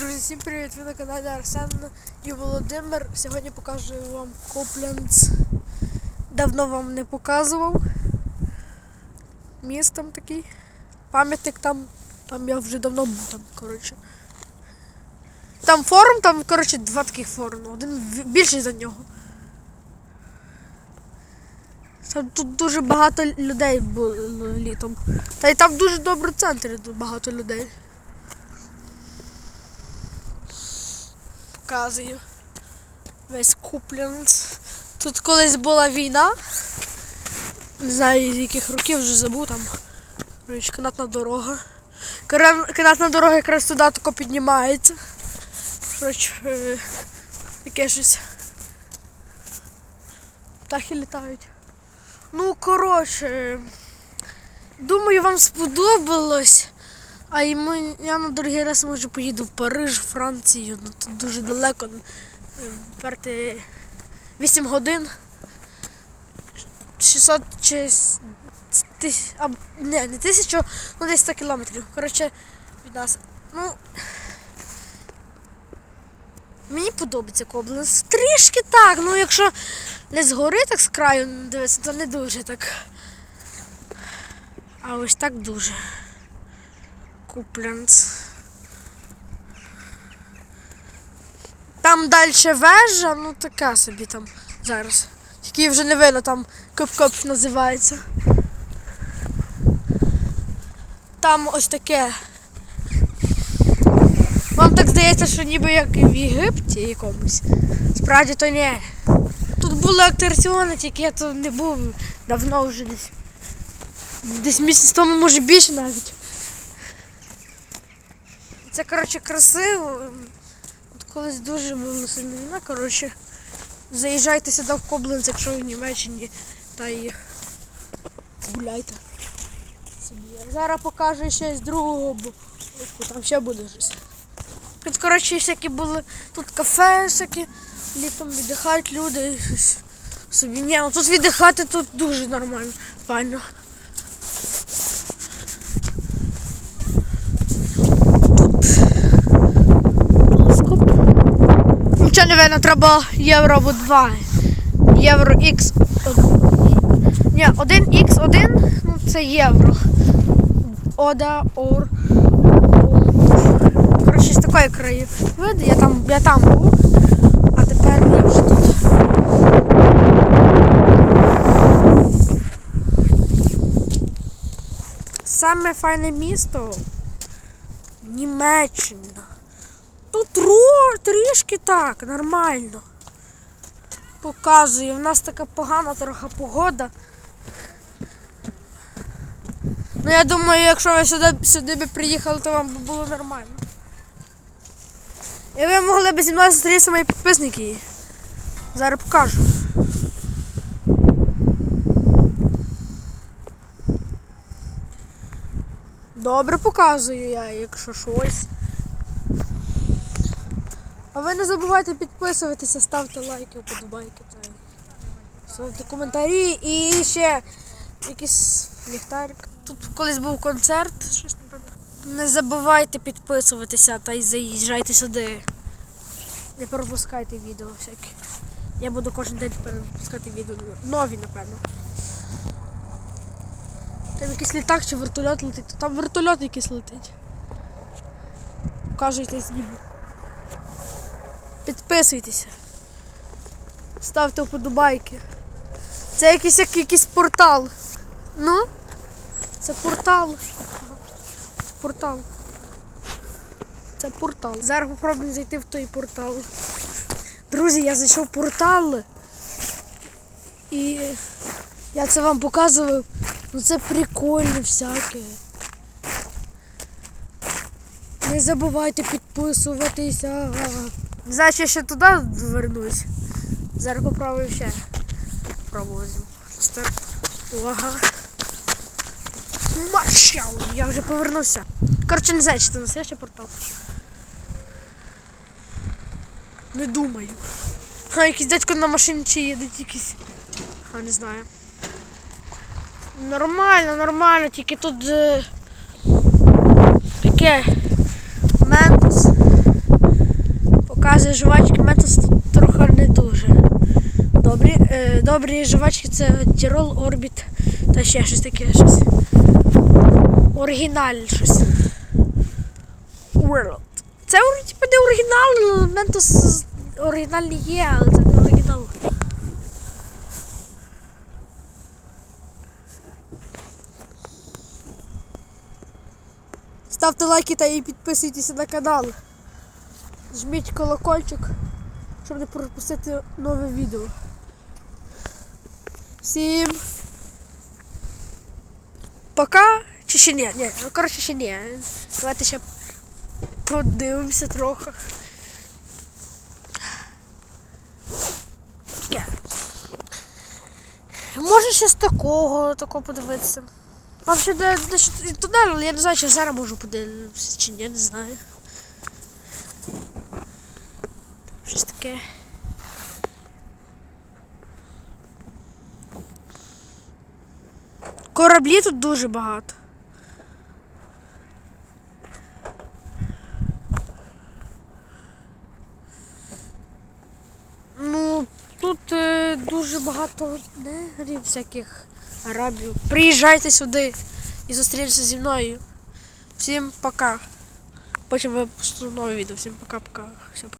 Друзі, всім привіт! Ви на каналі Арсен і Володимир. Сьогодні покажу вам Копленц. Давно вам не показував. Міст там такий. Пам'ятник там. Там я вже давно був там, коротше. Там форум, там, коротше, два таких форуми. Один більший за нього. Там тут дуже багато людей було літом. Та й там дуже добрий центр, тут багато людей. Показую. Весь Купленц. Тут колись була війна. Не знаю, з яких років вже забув там. Канатна дорога. Канатна дорога якраз туди тако піднімається. Коротше, е, таке щось. Птахи літають. Ну, коротше. Думаю, вам сподобалось. А і ми, я на другий раз може поїду в Париж, Францію. Ну тут дуже далеко. Е, Перти 8 годин. 600 чи с- тис, а, не, не тисячу, ну десь 100 кілометрів. Коротше, від нас. Ну. Мені подобається Кобленс. Трішки так, ну якщо не згори так з краю дивитися, то не дуже так. А ось так дуже. Купленц. Там далі вежа, ну така собі там зараз. Тільки вже не видно, там коп-коп називається. Там ось таке. Вам так здається, що ніби як в Єгипті якомусь. Справді то ні. Тут були атракціони, тільки я тут не був давно вже десь. Десь місяць тому, може більше навіть. Це, коротше, красиво. От колись дуже була сильна війна, коротше. Заїжджайте сюди в Кобленц, якщо ви в Німеччині, та й гуляйте. Зараз покажу ще з другого боку, там ще буде щось. Тут, коротше, всякі були, тут кафе всякі, літом віддихають люди. Собі. Ні, ну тут віддихати тут дуже нормально, файно. Видно, треба євро або 2. Євро X. Ні, 1X1, ну це євро. Ода, ор. Коротше, з такої краї. Види, я там, я там був, а тепер я вже тут. Саме файне місто Німеччина. Тут тро, трішки так, нормально. Показую, в нас така погана трохи погода. Ну я думаю, якщо ви сюди, сюди би приїхали, то вам би було нормально. І ви могли б зі мною зустрітися мої підписники. Зараз покажу. Добре показую я, якщо щось. А ви не забувайте підписуватися, ставте лайки, вподобайки та ставте коментарі і ще якийсь ліхтарик. Тут колись був концерт. Щось не забувайте підписуватися та й заїжджайте сюди. Не пропускайте відео всякі. Я буду кожен день перепускати відео. Нові, напевно. Там якийсь літак чи вертольот летить. Там вертольот якийсь летить. Покажуйте зніму. Підписуйтеся. Ставте вподобайки. Це якийсь якийсь портал. Ну? Це портал. Портал. Це портал. Зараз попробуємо зайти в той портал. Друзі, я зайшов в портал. І я це вам показував. Ну це прикольно всяке. Не забувайте підписуватися. Знаю, я ще туди вернусь. Зараз попробую ще. Пробую. Увага. Маршал! Я вже повернувся. Коротше, не знаю, чи це настоящий портал. Не думаю. А якийсь дядько на машині чи їде якийсь. А не знаю. Нормально, нормально, тільки тут е, таке ментос. Показує жвачки, метос трохи не дуже. Добрі, е, добрі жвачки це Тірол, Орбіт та ще щось таке щось. Оригінальне щось. World. Це типу не оригінал, Ментос оригінальний є, але це не оригінал. Ставте лайки та і підписуйтесь на канал. Жміть колокольчик, щоб не пропустити нове відео. Всім пока. Чи ще ні? Ні, ну коротше ще ні. Давайте ще подивимося трохи. Може ще з такого, такого подивитися. А ще де, де, тунель, але я не знаю, чи зараз можу подивитися, чи ні, не знаю. Щось таке. Кораблі тут дуже багато. Ну, тут е, дуже багато негрів всяких арабів. Приїжджайте сюди і зустрінемося зі мною. Всім пока. Потім випущу нове відео. Всім пока-пока.